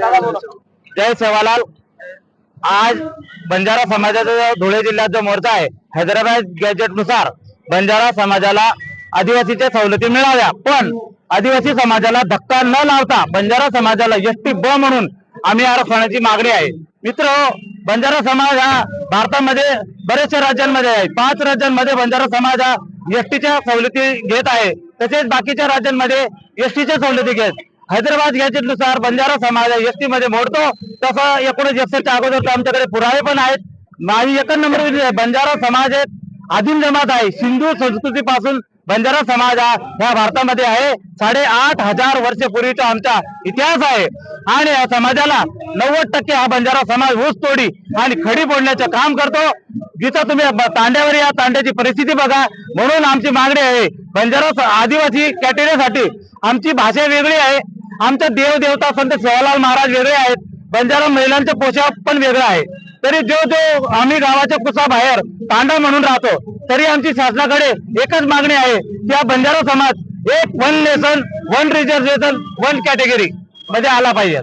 जय सेवालाल. आज बंजारा समाजाचा धुळे जिल्ह्यात जो मोर्चा आहे हैदराबाद गॅजेटनुसार बंजारा समाजाला आदिवासीच्या सवलती मिळाव्या. पण आदिवासी समाजाला धक्का न लावता बंजारा समाजाला एस टी ब म्हणून आम्ही आरक्षणाची मागणी आहे. मित्र बंजारा समाज हा भारतामध्ये बरेचशा राज्यांमध्ये आहे. पाच राज्यांमध्ये बंजारा समाज हा एसटीच्या सवलती घेत आहे. तसेच बाकीच्या राज्यांमध्ये एसटीच्या सवलती घेत. हैदराबाद गॅजेटनुसार बंजारा समाज एसटी मध्ये मोडतो. तसं एकोणीस एकसष्टच्या अगोदर आमच्याकडे पुरावे पण आहेत. माझी एकच नंबर बंजारा समाज एक आदिम जमात आहे. सिंधू संस्कृतीपासून बंजारा समाज हा ह्या भारतामध्ये आहे. साडेआठ हजार वर्षपूर्वीचा आमचा इतिहास आहे. आणि या समाजाला नव्वद टक्के हा बंजारा समाज ऊस तोडी आणि खडी फोडण्याचं काम करतो. जिथं तुम्ही तांड्यावर या तांड्याची परिस्थिती बघा. म्हणून आमची मागणी आहे बंजारा आदिवासी कॅटेगरीसाठी आमची भाषा वेगळी आहे. आमच्या देवदेवता संत सेवालाल महाराज वेगळे आहेत. बंजारा महिलांचे पोशाख पण वेगळा आहे तरी जो जो आम्ही गावाच्या कुसाबाहेर तांडा म्हणून राहतो तरी आमची शासनाकडे एकच मागणी आहे की हा बंजारा समाज एक one nation one reservation one category मध्ये आला पाहिजे.